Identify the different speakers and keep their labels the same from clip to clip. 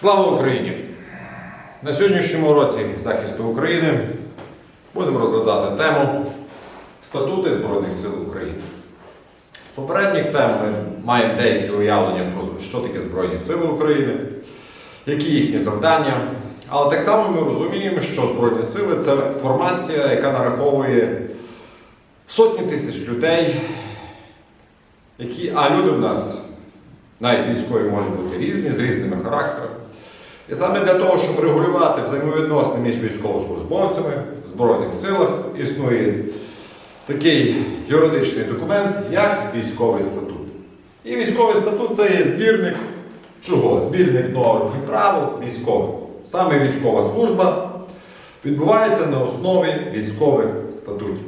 Speaker 1: Слава Україні! На сьогоднішньому році захисту України будемо розглядати тему Статути Збройних сил України. З попередніх тем ми маємо деякі уявлення про що таке Збройні Сили України, які їхні завдання. Але так само ми розуміємо, що Збройні сили це формація, яка нараховує сотні тисяч людей, які, а люди в нас навіть військові можуть бути різні, з різними характерами. І саме для того, щоб регулювати взаємовідносини між військовослужбовцями в Збройних силах, існує такий юридичний документ, як військовий статут. І військовий статут це є збірник чого? Збірник норм і правил військових. Саме військова служба відбувається на основі військових статутів.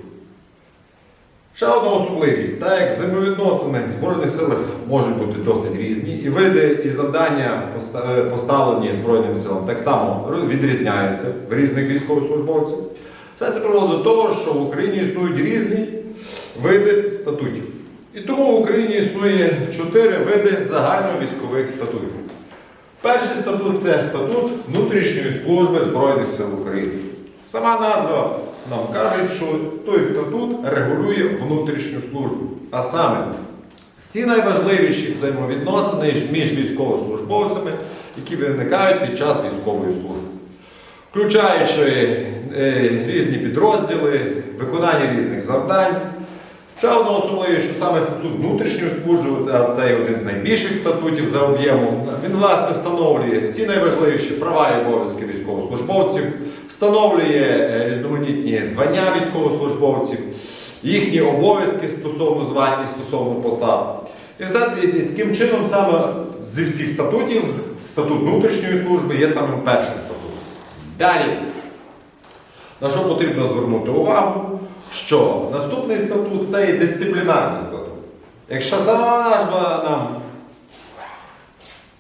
Speaker 1: Ще одна особливість, так як взаємовідносини в Збройних силах можуть бути досить різні, і види і завдання, поставлені Збройним силам, так само відрізняються в різних військовослужбовців. Все це приводить до того, що в Україні існують різні види статутів. І тому в Україні існує чотири види загальновійськових статутів. Перший статут це статут внутрішньої служби Збройних сил України. Сама назва нам каже, що той статут регулює внутрішню службу. А саме всі найважливіші взаємовідносини між військовослужбовцями, які виникають під час військової служби, включаючи е, різні підрозділи, виконання різних завдань. Ще одна особливість, що саме статут внутрішньої служби, а це один з найбільших статутів за об'ємом. Він власне встановлює всі найважливіші права і обов'язки військовослужбовців, встановлює е, різноманітні звання військовослужбовців, їхні обов'язки стосовно звань і стосовно посад. І і таким чином саме зі всіх статутів, статут внутрішньої служби є самим першим статутом. Далі. На що потрібно звернути увагу? Що наступний статут це є дисциплінарний статут. Якщо сама назва нам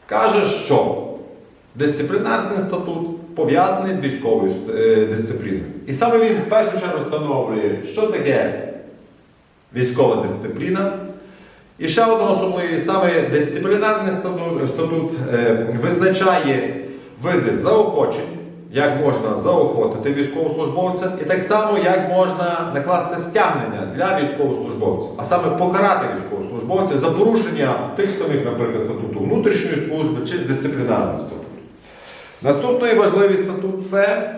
Speaker 1: каже, що дисциплінарний статут пов'язаний з військовою е, дисципліною. І саме він в першу чергу встановлює, що таке військова дисципліна. І ще одна особливість, саме дисциплінарний статут, статут е, визначає види заохочень, як можна заохотити військовослужбовця, і так само, як можна накласти стягнення для військовослужбовців, а саме покарати військовослужбовця за порушення тих самих, наприклад, статуту внутрішньої служби чи дисциплінарного статуту. Наступний важливий статут це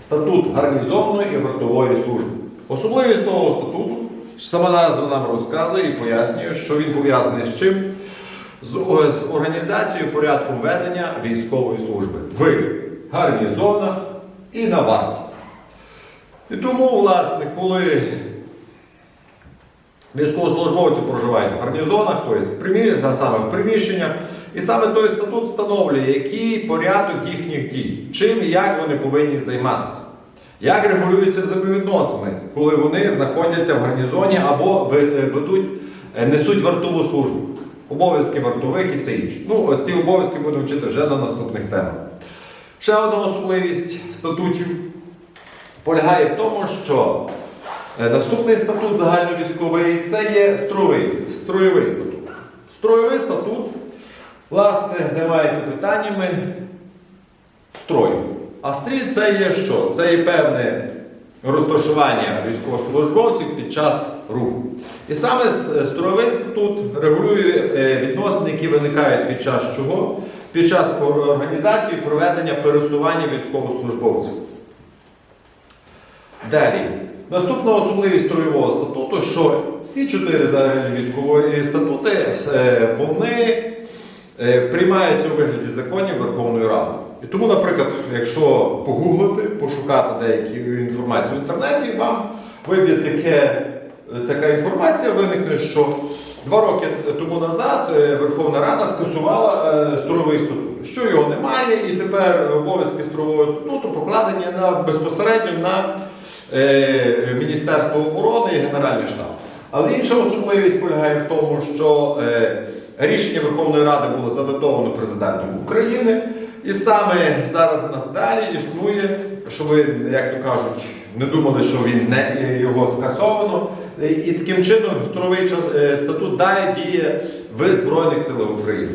Speaker 1: статут гарнізонної і вартової служби. Особливість того статуту, сама назва нам розказує і пояснює, що він пов'язаний з чим? З, з організацією порядком ведення військової служби в гарнізонах і на варті. І тому, власне, коли військовослужбовці проживають в гарнізонах, тобто в приміщеннях, і саме той статут встановлює, який порядок їхніх дій, чим і як вони повинні займатися. Як регулюються взаємовідносини, коли вони знаходяться в гарнізоні або е, ведуть, е, несуть вартову службу, обов'язки вартових і все інше. Ну, ті обов'язки будемо вчити вже на наступних темах. Ще одна особливість статутів полягає в тому, що е, наступний статут загальновійськовий це є строєвий статут. Строєвий статут, власне, займається питаннями строю. А стрій це є що? Це є певне розташування військовослужбовців під час руху. І саме строєвий статут регулює е, відносини, які виникають під час чого? Під час організації проведення пересування військовослужбовців. Далі. Наступна особливість строєвого статуту, що всі чотири військові статути е, вони приймаються у вигляді законів Верховної Ради. І тому, наприклад, якщо погуглити, пошукати деяку інформацію в інтернеті, вам виб'є таке, така інформація, виникне, що два роки тому назад е, Верховна Рада скасувала е, строєвий статут, що його немає, і тепер обов'язки строєвого статуту покладені на, безпосередньо на е, Міністерство оборони і Генеральний штаб. Але інша особливість полягає в тому, що е, рішення Верховної Ради було заветовано президентом України, і саме зараз в нас далі існує, що ви, як то кажуть, не думали, що він не його скасовано. І таким чином строєвий час- е, статут далі діє в Збройних силах України.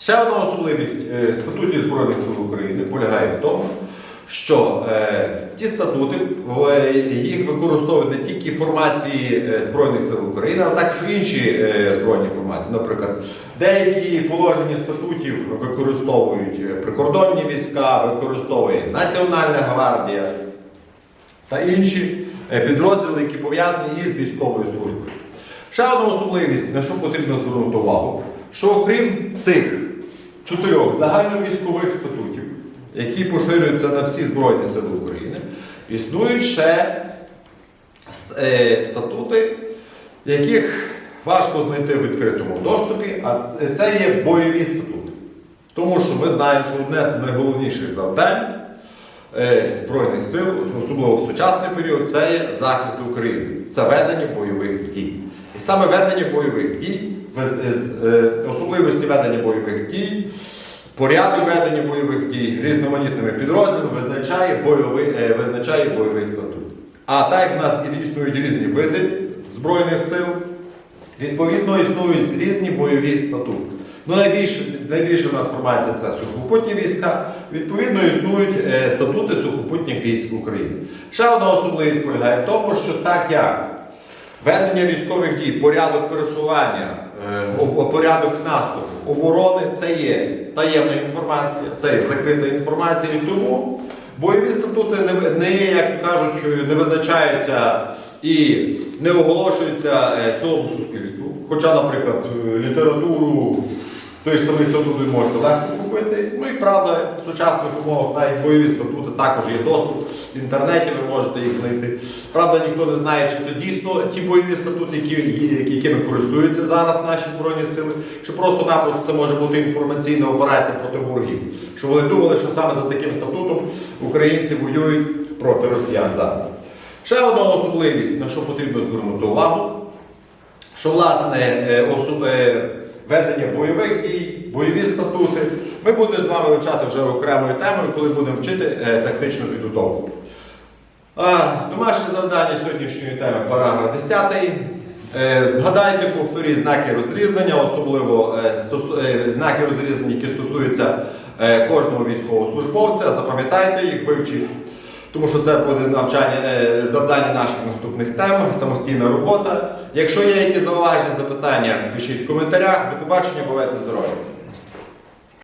Speaker 1: Ще одна особливість е, статутів Збройних сил України полягає в тому, що е, ті статути в- е, їх використовують не тільки формації е, Збройних сил України, а також інші е, збройні формації. Наприклад, деякі положення статутів використовують е, прикордонні війська, використовує Національна гвардія та інші підрозділи, які пов'язані із військовою службою. Ще одна особливість, на що потрібно звернути увагу, що окрім тих чотирьох загальновійськових статутів, які поширюються на всі Збройні Сили України, існують ще е, статути, яких важко знайти в відкритому доступі, а це- є бойові статути. Тому що ми знаємо, що одне з найголовніших завдань е, Збройних сил, особливо в сучасний період, це є захист України, це ведення бойових дій. І саме ведення бойових дій, е, особливості ведення бойових дій, порядок ведення бойових дій різноманітними підрозділами визначає бойовий, е, визначає бойовий статут. А так як в нас існують різні види Збройних сил, Відповідно, існують різні бойові статути. Ну, найбільше, найбільше в нас формація це сухопутні війська. Відповідно, існують е, статути сухопутніх військ України. Ще одна особливість полягає в тому, що так як ведення військових дій, порядок пересування, е, порядок наступу, оборони це є таємна інформація, це є закрита інформація. І тому бойові статути не, є, як кажуть, не визначаються і не оголошуються цьому цілому суспільству. Хоча, наприклад, е, літературу, той ж самий статут ви можете легко купити. Ну і правда, в сучасних умовах навіть бойові статути також є доступ. В інтернеті ви можете їх знайти. Правда, ніхто не знає, чи то дійсно ті бойові статути, які, якими користуються зараз наші збройні сили, чи просто-напросто це може бути інформаційна операція проти ворогів. Що вони думали, що саме за таким статутом українці воюють проти росіян зараз. Ще одна особливість, на що потрібно звернути увагу, що власне е, осу- е, ведення бойових дій, бойові статути, ми будемо з вами вивчати вже окремою темою, коли будемо вчити е, тактичну підготовку. Домашнє завдання сьогоднішньої теми, параграф 10. Е, Згадайте, повторіть знаки розрізнення, особливо е, стосу- е, знаки розрізнення, які стосуються е, кожного військовослужбовця. Запам'ятайте їх, вивчіть, тому що це буде навчання е, завдання наших наступних тем, самостійна робота. Якщо є якісь зауваження, запитання, пишіть в коментарях. До побачення, бувайте здорові!